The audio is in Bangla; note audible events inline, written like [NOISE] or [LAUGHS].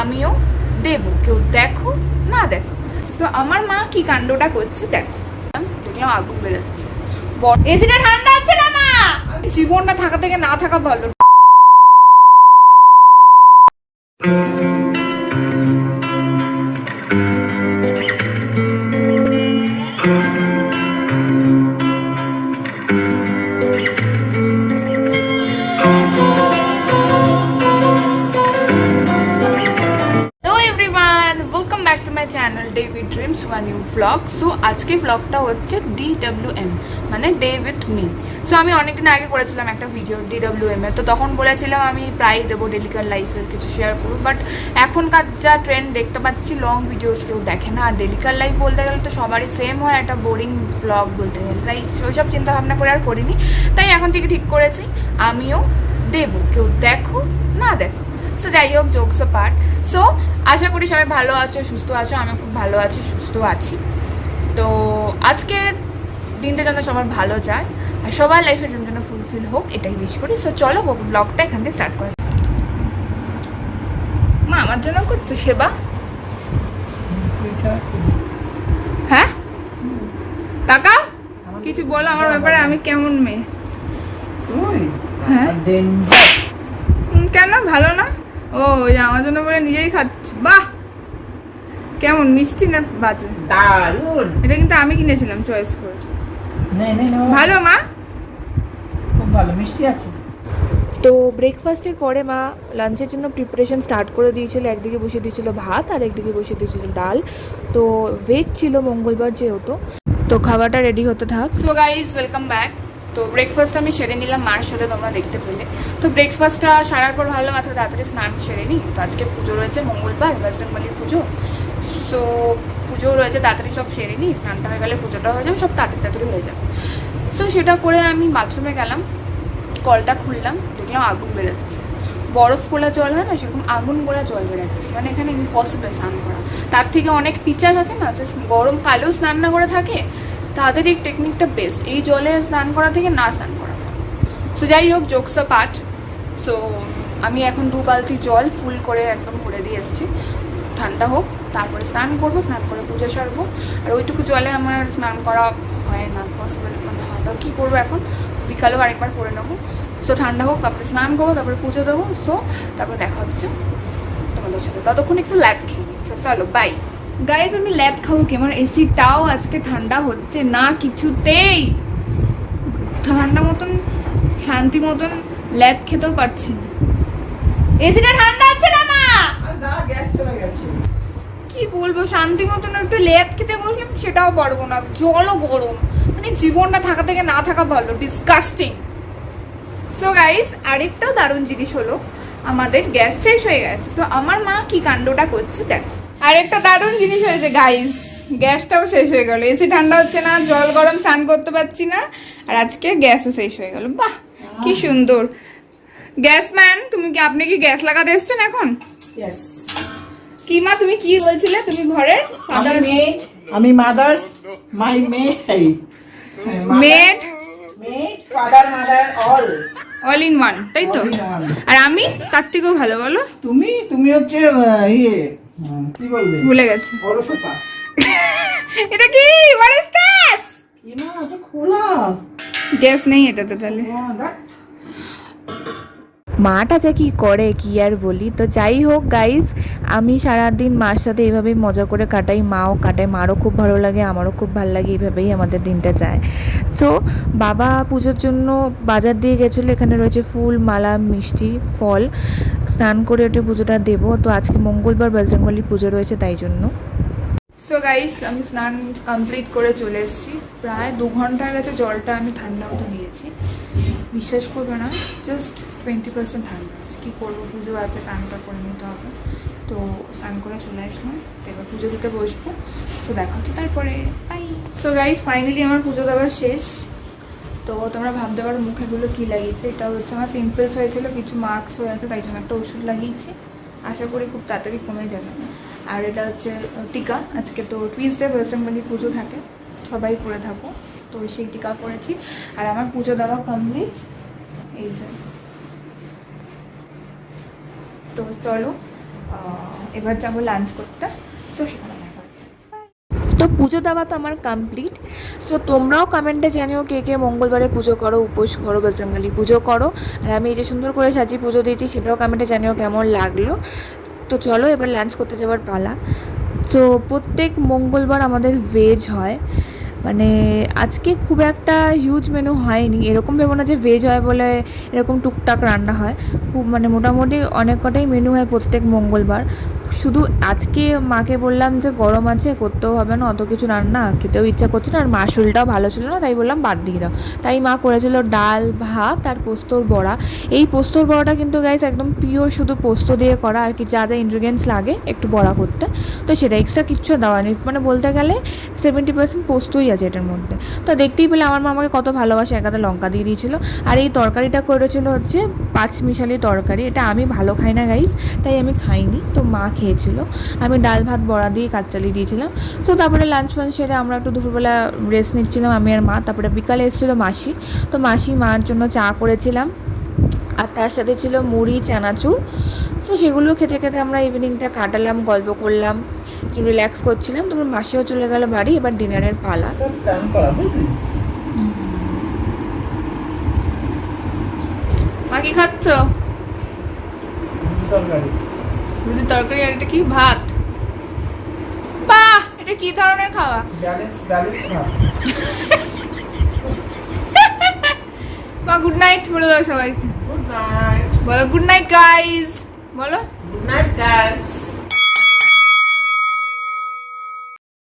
আমিও দেব, কেউ দেখো, না দেখো। তো আমার মা কি কাণ্ডটা করছে দেখো। দেখলাম আগুন বেরোচ্ছে। এসিটা ঠান্ডা হচ্ছে না মা? জীবনটা থাকা থেকে না থাকা ভালো। ওয়ান নিউ ভ্লগ সো আজকে ভ্লগটা হচ্ছে ডি এম মানে ডে উইথ মি সো আমি অনেকদিন আগে করেছিলাম একটা ভিডিও ডি এম এর তো তখন বলেছিলাম আমি প্রায় দেবো ডেলিকার লাইফের কিছু শেয়ার করব বাট এখনকার যা ট্রেন্ড দেখতে পাচ্ছি লং ভিডিওস কেউ দেখে না। আর ডেলিকার লাইফ বলতে গেলে তো সবারই সেম হয়, একটা বোরিং ভ্লগ বলতে গেলে। তাই ওইসব চিন্তা ভাবনা করে আর করিনি। তাই এখন থেকে ঠিক করেছি, আমিও দেবো। কেউ দেখো, না দেখো। সো যাই হোক জোকস পার্ট সো আশা করি সবাই ভালো আছো সুস্থ আছো আমি খুব ভালো আছি সুস্থ আছি। তো আজকের দিনটা যেন সবার ভালো যায় আর সবার লাইফের জন্য যেন ফুলফিল হোক এটাই উইশ করি। সো চলো ব্লগটা এখান থেকে স্টার্ট করে মা আমার জন্য করছ সেবা? হ্যাঁ? কাকা কিছু বলো আমার ব্যাপারে আমি কেমন মেয়ে? হ্যাঁ। কেন? ভালো না? ও ওই আমার জন্য বলে নিজেই খাচ্ছি। বাহ! কেমন মিষ্টি না বাজে? দারুণ! এটা কিন্তু আমি কিনেছিলাম চয়েস করে। নে নে নে ভালো মা? খুব ভালো মিষ্টি আছে। তো ব্রেকফাস্টের পরে মা লাঞ্চের জন্য প্রিপারেশন স্টার্ট করে দিয়েছিল একদিকে বসিয়ে দিয়েছিল ভাত আর একদিকে বসিয়ে দিয়েছিল ডাল। তো ভেজ ছিল মঙ্গলবার যেহেতু। তো খাবারটা রেডি হতে থাক। সো গাইজ ওয়েলকাম ব্যাক তো ব্রেকফাস্ট আমি সেরে নিলাম মার সাথে তোমরা দেখতে পেলে। তো ব্রেকফাস্টটা সারার পর ভাবলাম আজকে তাড়াতাড়ি স্নান সেরে নিই তো আজকে পুজো রয়েছে, মঙ্গলবার বজরংবলির পুজো। সো পুজো রয়েছে, তাড়াতাড়ি সব সেরে নিই স্নানটা হয়ে গেলে পুজোটা হয়ে যাবে, সব তাড়াতাড়ি তাড়াতাড়ি হয়ে যাবে। সো সেটা করে আমি বাথরুমে গেলাম, কলটা খুললাম, দেখলাম আগুন বেরোচ্ছে। বরফ গোলা জল হয় না, সেরকম আগুন গোলা জল বেরোচ্ছে মানে এখানে ইম্পসিবল স্নান করা। তার থেকে অনেক পিচাস আছে না যে গরম কালেও স্নান না করে থাকে তাদের এই টেকনিকটা বেস্ট এই জলে স্নান করা থেকে না স্নান করা। সো যাই হোক জোকসা পাঠ সো আমি এখন দু বালতি জল ফুল করে একদম ভরে দিয়ে এসেছি। ঠান্ডা হোক, তারপরে স্নান করব, স্নান করে পুজো সারবো। আর ওইটুকু জলে আমার স্নান করা হয় না পসিবল মানে হয় না, কী করব এখন? বিকালেও আরেকবার করে নেব। সো ঠান্ডা হোক, তারপরে স্নান করব, তারপরে পুজো দেবো। সো তারপরে দেখা হচ্ছে তোমাদের সাথে। ততক্ষণ একটু ল্যাব খেয়ে চলো বাই গাইজ আমি ল্যাব খাব কি? আমার এসিটাও আজকে ঠান্ডা হচ্ছে না কিছুতেই। ঠান্ডা মতন শান্তি মতন ল্যাব খেতেও পারছি না। এসিটা ঠান্ডা হচ্ছে না মা! গ্যাস চলে গেছে। কি বলব শান্তি মতন একটু লেপ খেতে বসলাম সেটাও পারব না। জলও গরম। মানে জীবনটা থাকা থেকে না থাকা ভালো ডিসকাস্টিং সো গাইস আরেকটাও দারুণ জিনিস হলো আমাদের গ্যাস শেষ হয়ে গেছে। তো আমার মা কি কাণ্ডটা করছে দেখো। আরেকটা দারুণ জিনিস হয়েছে গাইস গ্যাসটাও শেষ হয়ে গেল। এসি ঠান্ডা হচ্ছে না জল গরম স্নান করতে পারছি না আর আজকে গ্যাসও শেষ হয়ে গেল। বাহ কি সুন্দর। গ্যাস ম্যান তুমি কি আপনি কি গ্যাস লাগাতে এসছেন এখন? ইয়েস কি মা তুমি কি বলছিলে? তুমি ঘরের আমি আমি mother's my maid maid maid father mother all all in one তাই তো. আর আমি তার থেকেও ভালো বলো। তুমি তুমি হচ্ছে ইয়ে কি বলবে ভুলে গেছে। অলসতা? [LAUGHS] এটা কি? হোয়াট ইজ দিস না এটা খোলা। গ্যাস নেই এটাতে তাহলে। হ্যাঁ দেখ। মাটা যে কি করে, কি আর বলি? তো যাই হোক গাইজ আমি সারাদিন মার সাথে এইভাবেই মজা করে কাটাই, মাও কাটাই মারও খুব ভালো লাগে, আমারও খুব ভালো লাগে এইভাবেই আমাদের দিনটা যায়। সো বাবা পুজোর জন্য বাজার দিয়ে গেছিল, এখানে রয়েছে ফুল, মালা, মিষ্টি, ফল। স্নান করে ওঠে পুজোটা দেবো, তো আজকে মঙ্গলবার বজরংবলী পুজো রয়েছে তাই জন্য। সো গাইস আমি স্নান কমপ্লিট করে চলে এসেছি। প্রায় দু ঘণ্টা গেছে, জলটা আমি ঠান্ডা মতো নিয়েছি। বিশ্বাস করবে না জাস্ট টোয়েন্টি পার্সেন্ট আছে কী করব? পুজো আছে স্নানটা করে নিতে হবে। তো স্নান করে চলে আসলাম। এবার পুজো দিতে বসবো। সো দেখা হচ্ছে তারপরে। বাই সো গাইস ফাইনালি আমার পুজো দেওয়া শেষ। তো তোমরা ভাবতে পারো মুখেগুলো কী লাগিয়েছে। এটা হচ্ছে আমার পিম্পলস হয়েছিল, কিছু মার্কস হয়েছে, তাই জন্য একটা ওষুধ লাগিয়েছি। আশা করি খুব তাড়াতাড়ি কমে যাবে। আর এটা হচ্ছে টিকা। আজকে তো টুইসডে ওয়েস্টার্নবালি পুজো থাকে। সবাই করে থাকো। তো সেই টিকা করেছি আর আমার পুজো দেওয়া কমপ্লিট এই যে তো চলো এবার যাব লাঞ্চ করতে। সো সেখানে তো পুজো দেওয়া তো আমার কমপ্লিট সো তোমরাও কমেন্টে জানিও কে কে মঙ্গলবারে পুজো করো, উপোস করো বজরঙ্গলি পুজো করো। আর আমি এই যে সুন্দর করে সাজি পুজো দিয়েছি, সেটাও কমেন্টে জানিও কেমন লাগল। তো চলো, এবার লাঞ্চ করতে যাওয়ার পালা। তো প্রত্যেক মঙ্গলবার আমাদের ভেজ হয়। মানে আজকে খুব একটা হিউজ মেনু হয়নি। এরকম ভেবো না যে ভেজ হয় বলে এরকম টুকটাক রান্না হয়। খুব মানে মোটামুটি অনেক কটাই মেনু হয় প্রত্যেক মঙ্গলবার। শুধু আজকে মাকে বললাম যে গরম আছে, করতেও হবে না, অত কিছু রান্না, খেতেও ইচ্ছা করছে না, আর মা ভালো ছিল না, তাই বললাম বাদ দিয়ে দাও। তাই মা করেছিল ডাল, ভাত আর পোস্তর বড়া। এই পোস্তর বড়াটা কিন্তু গাইস একদম পিওর শুধু পোস্ত দিয়ে করা, আর কি যা যা ইনগ্রিডিয়েন্টস লাগে একটু বড়া করতে। তো সেটা এক্সট্রা কিচ্ছু দেওয়া নেই। মানে বলতে গেলে সেভেন্টি পার্সেন্ট পোস্তই আছে এটার মধ্যে। তো দেখতেই পেলে আমার মা আমাকে কত ভালোবাসে একাতে লঙ্কা দিয়ে দিয়েছিল। আর এই তরকারিটা করেছিল হচ্ছে পাঁচ মিশালি তরকারি। এটা আমি ভালো খাই না গাইস তাই আমি খাইনি, তো মা খেয়েছিল। আমি ডাল ভাত বড়া দিয়ে কাজ দিয়েছিলাম। সো তারপরে লাঞ্চ ফাঞ্চ সেরে আমরা একটু দুপুরবেলা রেস্ট নিচ্ছিলাম, আমি আর মা। তারপরে বিকালে এসেছিল মাসি। তো মাসি মার জন্য চা করেছিলাম। আর তার সাথে ছিল মুড়ি চানাচুর। সো সেগুলো খেতে খেতে আমরা ইভিনিংটা কাটালাম গল্প করলাম একটু রিল্যাক্স করছিলাম। তারপর মাসিও চলে গেল বাড়ি এবার ডিনারের পালা। প্ল্যান করা মা কি খাচ্ছ? রুটির তরকারি আর এটা কি? ভাত। বাহ! এটা কি ধরনের খাওয়া? ব্যালেন্স ব্যালেন্স [LAUGHS] মা গুড নাইট বলে দাও সবাইকে। গুড নাইট বলো গুড নাইট গাইস বলো। Good night guys